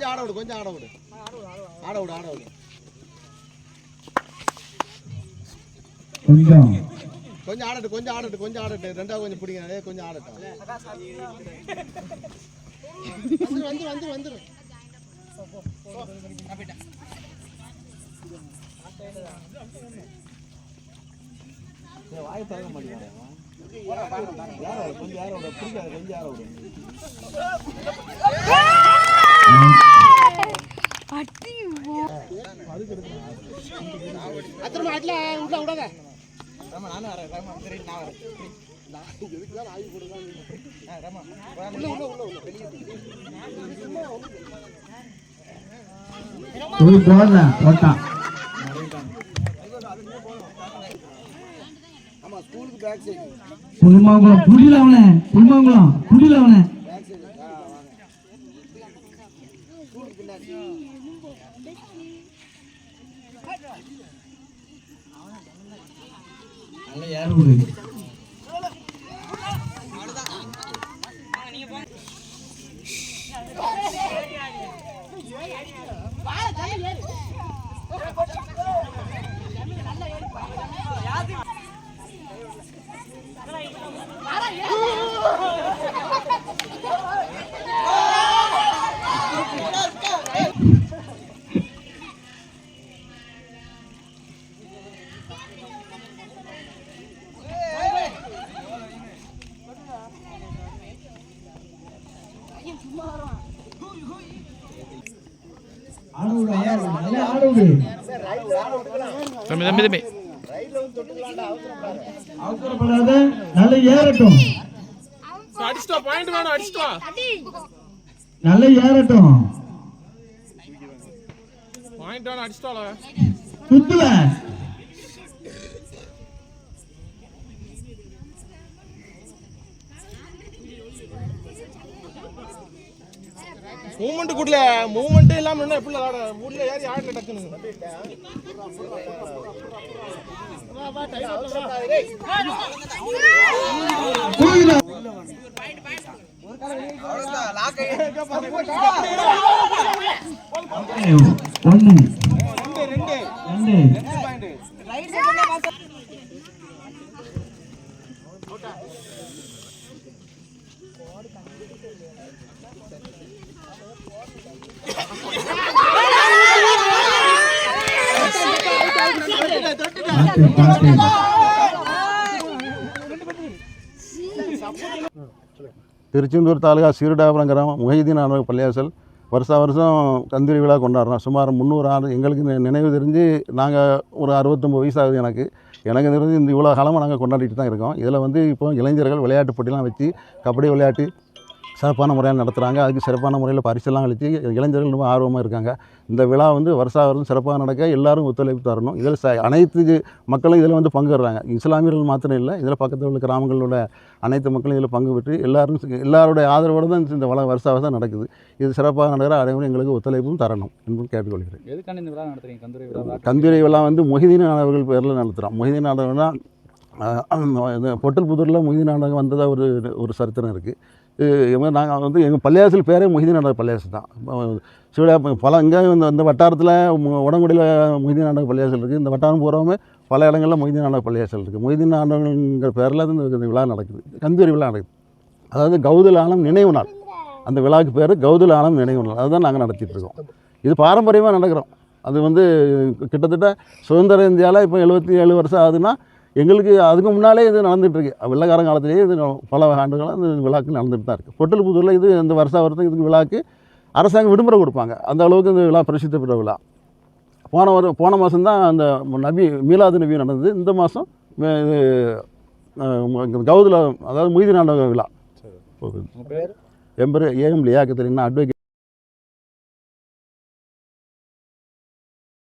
கொஞ்சம் ஆட விடு கொஞ்சம் ஆட விடு. ஆட விடு ஆட விடு. கொஞ்சம். கொஞ்சம் ஆடட்டு கொஞ்சம் ஆடட்டு கொஞ்சம் ஆடட்டு ரெண்டாவது கொஞ்சம் பிடிங்க. கொஞ்சம் ஆடட்டும் வந்துரு வந்துரு வந்துரு வந்துரு. வாய் திறக்க மாட்டேங்கிறான் கொஞ்சம் யாரோட பிடிக்காத கொஞ்சம் யாரோட? போடல போட்டான் ஆமா ஸ்கூலுக்கு பேக் சைடு அவனை புளிமாங்குளம் புடியில அவனை பேக் பின்னாடி நல்ல யாரும் தம்பி தம்பி தம்பி. அவசரப்படாத நல்ல ஏறட்டும். அடிச்சிட்டா பாயிண்ட் வேணும் அடிச்சிட்டா நல்ல ஏறட்டும். பாயிண்ட் வேணும் அடிச்சிட்டால சுத்துல. மூமெண்ட் குடல மூமெண்ட் இல்லாம என்ன எப்படி ஆட மூட்ல ஏறி ஆடல நடக்கணும் போயிடா ஒன்னு ரெண்டு திருச்செந்தூர் தாலுகா சீருடாபுரம் கிராமம் முஹிதீன் ஆனவர் பள்ளியாசல் வருஷா வருஷம் கந்திரி விழா கொண்டாடுறோம். சுமார் முந்நூறு ஆண்டு எங்களுக்கு நினைவு தெரிஞ்சு நாங்கள் ஒரு அறுபத்தொம்பது வயசாகுது எனக்கு. எனக்கு தெரிஞ்சு இந்த இவ்வளோ காலமாக நாங்கள் கொண்டாடிட்டு தான் இருக்கோம். இதில் வந்து இப்போ இளைஞர்கள் விளையாட்டு போட்டிலாம் வச்சு கபடி விளையாட்டு சிறப்பான முறையில் நடத்துகிறாங்க அதுக்கு சிறப்பான முறையில் பரிசெல்லாம் அளித்து இளைஞர்கள் ரொம்ப ஆர்வமாக இருக்காங்க. இந்த விழா வந்து வருஷா வருஷம் சிறப்பாக நடக்க எல்லாரும் ஒத்துழைப்பு தரணும். இதில் ச அனைத்து மக்களும் இதில் வந்து பங்கு வர்றாங்க இஸ்லாமியர்கள் மாத்திரம் இல்லை இதில் பக்கத்தில் உள்ள கிராமங்களில் உள்ள அனைத்து மக்களும் இதில் பங்கு பெற்று எல்லாரும் எல்லாருடைய ஆதரவோடு தான் இந்த வள வருஷா வருஷம் நடக்குது. இது சிறப்பாக நடக்கிற அனைவரும் எங்களுக்கு ஒத்துழைப்பும் தரணும் என்று கேட்டுக்கொள்கிறேன். எதுக்காண்டி இந்த விழா நடத்துறீங்க? கந்தூரி விழா கந்திரை விழா வந்து மொஹிதீன் அவர்கள் பேரில் நடத்துகிறோம் மொஹிதீன் நாடகம்னா இந்த பொட்டல்புதூரில் மொஹிதீன் நாடகம் வந்ததாக ஒரு ஒரு சரித்திரம் இருக்குது இவங்க நாங்கள் வந்து எங்கள் பள்ளியாசல் பேரே மொஹிதீன் பள்ளியாசு தான். சிவடா பல இங்கே இந்த இந்த வட்டாரத்தில் உடங்குடியில் மொஹிதீன் பள்ளியாசல் இருக்குது இந்த வட்டாரம் பூராவுமே பல இடங்களில் மொஹிதீன் பள்ளியாசல் இருக்குது மொஹிதீன் பேரில் இந்த இந்த விழா நடக்குது. கந்தூரி விழா நடக்குது. அதாவது கௌதல் ஆலம் நினைவு நாள். அந்த விழாவுக்கு பேர் கௌதல் ஆலம் நினைவு நாள். அதுதான் நாங்கள் நடத்திட்டுருக்கோம் இது பாரம்பரியமாக நடக்கிறோம். அது வந்து கிட்டத்தட்ட சுதந்திர இந்தியாவில் இப்போ எழுபத்தி ஏழு வருஷம் ஆகுதுன்னா எங்களுக்கு அதுக்கு முன்னாலே இது நடந்துட்டு இருக்கு வெள்ளக்காரன் காலத்திலேயே இது பல ஆண்டுகளாக இந்த விழாக்கு நடந்துட்டு தான் இருக்குது பொட்டல்புதூரில் இது இந்த வருஷம் வருஷம் இதுக்கு விழாக்கு அரசாங்கம் விடுமுறை கொடுப்பாங்க. அந்த அளவுக்கு இந்த விழா பிரசித்தி பெற்ற விழா. போன வரும் போன மாதம் தான் அந்த நபி மீலாது நபி நடந்தது. இந்த மாதம் இது கௌதுல அதாவது முய்தி நாடக விழா. பேர்? என் பேர் ஏஎம் லியாக்கத்தில் அட்வொகேட்